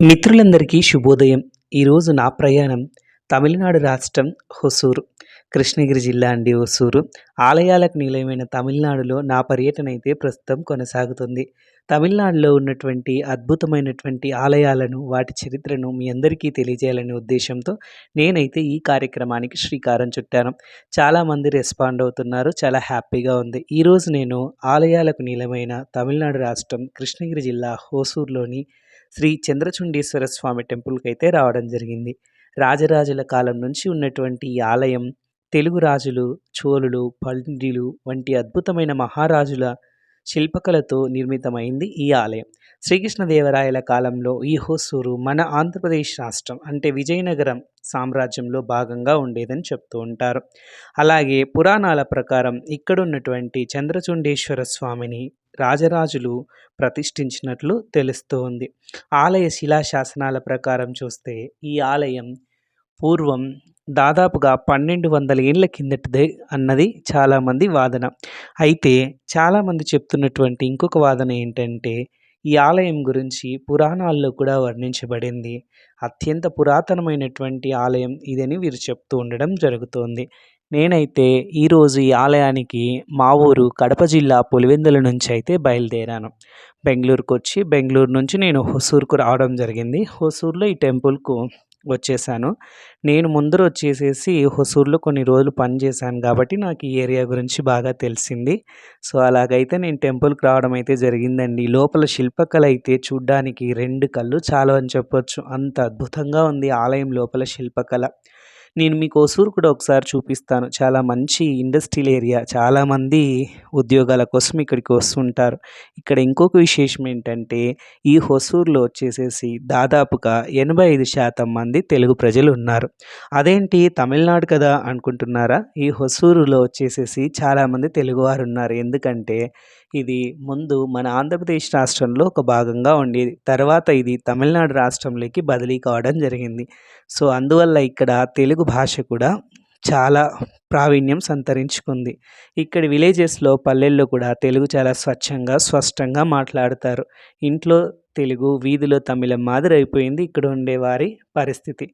మిత్రులందరికీ శుభోదయం. ఈరోజు నా ప్రయాణం తమిళనాడు రాష్ట్రం హొసూరు కృష్ణగిరి జిల్లా అండి హొసూరు. ఆలయాలకు నిలయమైన తమిళనాడులో నా పర్యటన అయితే ప్రస్తుతం కొనసాగుతుంది. తమిళనాడులో ఉన్నటువంటి అద్భుతమైనటువంటి ఆలయాలను వాటి చరిత్రను మీ అందరికీ తెలియజేయాలనే ఉద్దేశంతో నేనైతే ఈ కార్యక్రమానికి శ్రీకారం చుట్టాను. చాలామంది రెస్పాండ్ అవుతున్నారు చాలా హ్యాపీగా ఉంది. ఈరోజు నేను ఆలయాలకు నిలయమైన తమిళనాడు రాష్ట్రం కృష్ణగిరి జిల్లా హోసూరులోని శ్రీ చంద్రచుండేశ్వర స్వామి టెంపుల్కి అయితే రావడం జరిగింది. రాజరాజుల కాలం నుంచి ఉన్నటువంటి ఈ ఆలయం తెలుగు రాజులు చోళులు పండిలు వంటి అద్భుతమైన మహారాజుల శిల్పకళతో నిర్మితమైంది ఈ ఆలయం. శ్రీకృష్ణదేవరాయల కాలంలో ఈ హోసూరు మన ఆంధ్రప్రదేశ్ రాష్ట్రం అంటే విజయనగరం సామ్రాజ్యంలో భాగంగా ఉండేదని చెప్తూ ఉంటారు. అలాగే పురాణాల ప్రకారం ఇక్కడున్నటువంటి చంద్రచుండేశ్వర స్వామిని రాజరాజులు ప్రతిష్ఠించినట్లు తెలుస్తోంది. ఆలయ శిలాశాసనాల ప్రకారం చూస్తే ఈ ఆలయం పూర్వం దాదాపుగా పన్నెండు వందల ఏళ్ళ కిందటిదే అన్నది చాలామంది వాదన. అయితే చాలామంది చెప్తున్నటువంటి ఇంకొక వాదన ఏంటంటే ఈ ఆలయం గురించి పురాణాల్లో కూడా వర్ణించబడింది. అత్యంత పురాతనమైనటువంటి ఆలయం ఇదని వీరు చెప్తూ ఉండడం జరుగుతోంది. నేనైతే ఈరోజు ఈ ఆలయానికి మా ఊరు కడప జిల్లా పులివెందుల నుంచి అయితే బయలుదేరాను. బెంగళూరుకు వచ్చి బెంగళూరు నుంచి నేను హొసూరుకు రావడం జరిగింది. హొసూరులో ఈ టెంపుల్కు వచ్చేసాను. నేను ముందర వచ్చేసేసి హొసూరులో కొన్ని రోజులు పని చేశాను కాబట్టి నాకు ఈ ఏరియా గురించి బాగా తెలిసింది. సో అలాగైతే నేను టెంపుల్కి రావడం అయితే జరిగిందండి. లోపల శిల్పకళ అయితే చూడ్డానికి రెండు కళ్ళు చాలు అని చెప్పొచ్చు. అంత అద్భుతంగా ఉంది ఆలయం లోపల శిల్పకళ. నేను మీకు ఓసూరు కూడా ఒకసారి చూపిస్తాను. చాలా మంచి ఇండస్ట్రియల్ ఏరియా. చాలామంది ఉద్యోగాల కోసం ఇక్కడికి వస్తుంటారు. ఇక్కడ ఇంకొక విశేషం ఏంటంటే ఈ హొసూరులో వచ్చేసేసి దాదాపుగా ఎనభై ఐదు శాతం మంది తెలుగు ప్రజలు ఉన్నారు. అదేంటి? తమిళనాడు కదా అనుకుంటున్నారా? ఈ హొసూరులో వచ్చేసేసి చాలామంది తెలుగువారు ఉన్నారు. ఎందుకంటే ఇది ముందు మన ఆంధ్రప్రదేశ్ రాష్ట్రంలో ఒక భాగంగా ఉండేది. తర్వాత ఇది తమిళనాడు రాష్ట్రంలోకి బదిలీ కావడం జరిగింది. సో అందువల్ల ఇక్కడ తెలుగు భాష కూడా చాలా ప్రావీణ్యం సంతరించుకుంది. ఇక్కడ విలేజెస్లో పల్లెల్లో కూడా తెలుగు చాలా స్వచ్ఛంగా స్పష్టంగా మాట్లాడతారు. ఇంట్లో తెలుగు వీధిలో తమిళం మాదిరి అయిపోయింది. ఇక్కడ ఉండేవారి పరిస్థితి.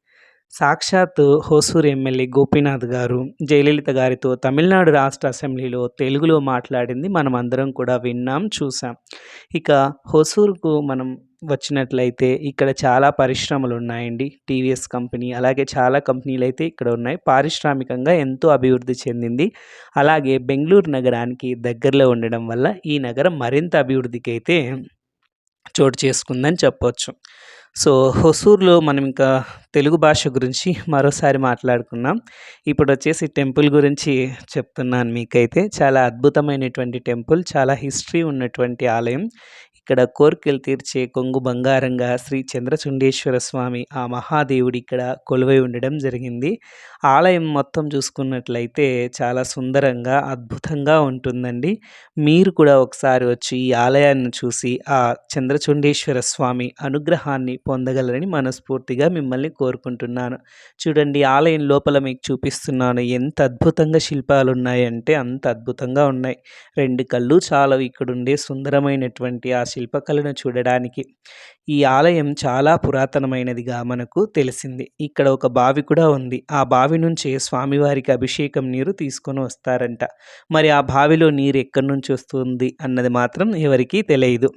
సాక్షాత్తు హోసూరు ఎమ్మెల్యే గోపీనాథ్ గారు జయలలిత గారితో తమిళనాడు రాష్ట్ర అసెంబ్లీలో తెలుగులో మాట్లాడింది. మనం అందరం కూడా విన్నాం చూసాం. ఇక హోసూరుకు మనం వచ్చినట్లయితే ఇక్కడ చాలా పరిశ్రమలు ఉన్నాయండి. టీవీఎస్ కంపెనీ అలాగే చాలా కంపెనీలు అయితే ఇక్కడ ఉన్నాయి. పారిశ్రామికంగా ఎంతో అభివృద్ధి చెందింది. అలాగే బెంగళూరు నగరానికి దగ్గరలో ఉండడం వల్ల ఈ నగరం మరింత అభివృద్ధికి అయితే చోటు చేసుకుందని చెప్పవచ్చు సో హొసూర్లో మనం ఇంకా తెలుగు భాష గురించి మరోసారి మాట్లాడుకున్నాం ఇప్పుడు వచ్చేసి టెంపుల్ గురించి చెప్తున్నాను మీకైతే. చాలా అద్భుతమైనటువంటి టెంపుల్ చాలా హిస్టరీ ఉన్నటువంటి ఆలయం. ఇక్కడ కోర్కెలు తీర్చే కొంగు బంగారంగా శ్రీ చంద్రచుండేశ్వర స్వామి ఆ మహాదేవుడి ఇక్కడ కొలువై ఉండడం జరిగింది. ఆలయం మొత్తం చూసుకున్నట్లయితే చాలా సుందరంగా అద్భుతంగా ఉంటుందండి. మీరు కూడా ఒకసారి వచ్చి ఈ ఆలయాన్ని చూసి ఆ చంద్రచుండేశ్వర స్వామి అనుగ్రహాన్ని పొందగలరని మనస్ఫూర్తిగా మిమ్మల్ని కోరుకుంటున్నాను. చూడండి ఆలయం లోపల మీకు చూపిస్తున్నాను ఎంత అద్భుతంగా శిల్పాలు ఉన్నాయంటే అంత అద్భుతంగా ఉన్నాయి. రెండు కళ్ళు చాలా ఇక్కడుండే సుందరమైనటువంటి ఆ శిల్పకళను చూడడానికి ఈ ఆలయం చాలా పురాతనమైనదిగా మనకు తెలిసింది. ఇక్కడ ఒక బావి కూడా ఉంది. ఆ బావి నుంచే స్వామివారికి అభిషేకం నీరు తీసుకొని వస్తారంట. మరి ఆ బావిలో నీరు ఎక్కడి నుంచి వస్తుంది అన్నది మాత్రం ఎవరికీ తెలియదు.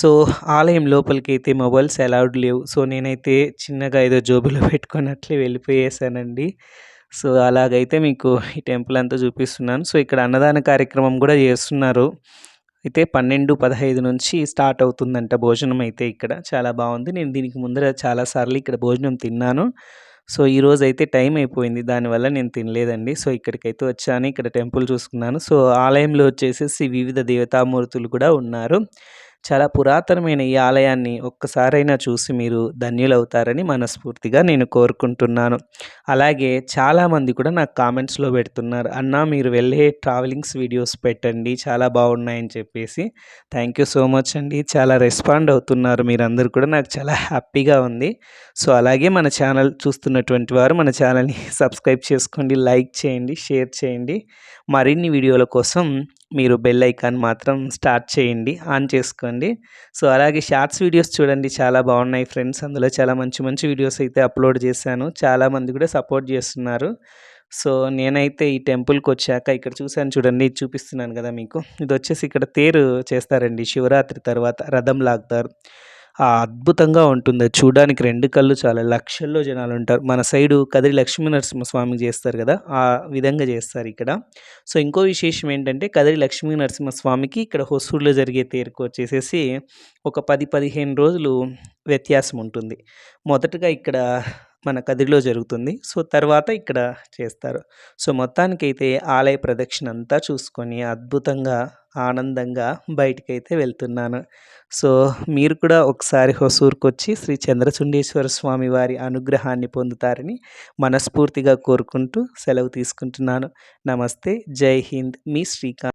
సో ఆలయం లోపలికి అయితే మొబైల్స్ అలౌడ్ లేవు. సో నేనైతే చిన్నగా ఏదో జోబులో పెట్టుకున్నట్లే వెళ్ళిపోయేసానండి. సో అలాగైతే మీకు ఈ టెంపుల్ అంతా చూపిస్తున్నాను. సో ఇక్కడ అన్నదాన కార్యక్రమం కూడా చేస్తున్నారు. అయితే పన్నెండు పదహైదు నుంచి స్టార్ట్ అవుతుందంట భోజనం అయితే ఇక్కడ. చాలా బాగుంది. నేను దీనికి ముందర చాలాసార్లు ఇక్కడ భోజనం తిన్నాను. సో ఈరోజు అయితే టైం అయిపోయింది. దానివల్ల నేను తినలేదండి. సో ఇక్కడికైతే వచ్చాను. ఇక్కడ టెంపుల్ చూసుకున్నాను. సో ఆలయంలో వచ్చేసేసి వివిధ దేవతామూర్తులు కూడా ఉన్నారు. చాలా పురాతనమైన ఈ ఆలయాన్ని ఒక్కసారైనా చూసి మీరు ధన్యులవుతారని మనస్ఫూర్తిగా నేను కోరుకుంటున్నాను. అలాగే చాలామంది కూడా నాకు కామెంట్స్లో పెడుతున్నారు అన్న మీరు వెళ్ళే ట్రావెలింగ్స్ వీడియోస్ పెట్టండి చాలా బాగున్నాయని చెప్పేసి. థ్యాంక్ యూ సో మచ్ అండి. చాలా రెస్పాండ్ అవుతున్నారు మీరందరూ కూడా నాకు చాలా హ్యాపీగా ఉంది. సో అలాగే మన ఛానల్ చూస్తున్నటువంటి వారు మన ఛానల్ని సబ్స్క్రైబ్ చేసుకోండి లైక్ చేయండి షేర్ చేయండి. మరిన్ని వీడియోల కోసం మీరు బెల్ ఐకాన్ మాత్రం స్టార్ట్ చేయండి ఆన్ చేసుకోండి. సో అలాగే షార్ట్స్ వీడియోస్ చూడండి చాలా బాగున్నాయి ఫ్రెండ్స్ అందులో చాలా మంచి మంచి వీడియోస్ అయితే అప్లోడ్ చేశాను. చాలామంది కూడా సపోర్ట్ చేస్తున్నారు. సో నేనైతే ఈ టెంపుల్కి వచ్చాక ఇక్కడ చూశాను చూడండి చూపిస్తున్నాను కదా మీకు. ఇది వచ్చేసి ఇక్కడ తేరు చేస్తారండి. శివరాత్రి తర్వాత రథం లాగుతారు. అద్భుతంగా ఉంటుంది. అది చూడడానికి రెండు కళ్ళు చాలా. లక్షల్లో జనాలు ఉంటారు. మన సైడు కదిరి లక్ష్మీ నరసింహస్వామికి చేస్తారు కదా ఆ విధంగా చేస్తారు ఇక్కడ. సో ఇంకో విశేషం ఏంటంటే కదిరి లక్ష్మీ నరసింహస్వామికి ఇక్కడ హొసూరులో జరిగే తేరుకు వచ్చేసేసి ఒక పది పదిహేను రోజులు వ్యత్యాసం ఉంటుంది. మొదటగా ఇక్కడ మన కదిరిలో జరుగుతుంది. సో తర్వాత ఇక్కడ చేస్తారు. సో మొత్తానికైతే ఆలయ ప్రదక్షిణ అంతా చూసుకొని అద్భుతంగా ఆనందంగా బయటికైతే వెళ్తున్నాను. సో మీరు కూడా ఒకసారి హొసూరుకు వచ్చి శ్రీ చంద్రచుండేశ్వర స్వామి వారి అనుగ్రహాన్ని పొందుతారని మనస్ఫూర్తిగా కోరుకుంటూ సెలవు తీసుకుంటున్నాను. నమస్తే. జై హింద్. మీ శ్రీకాంత్.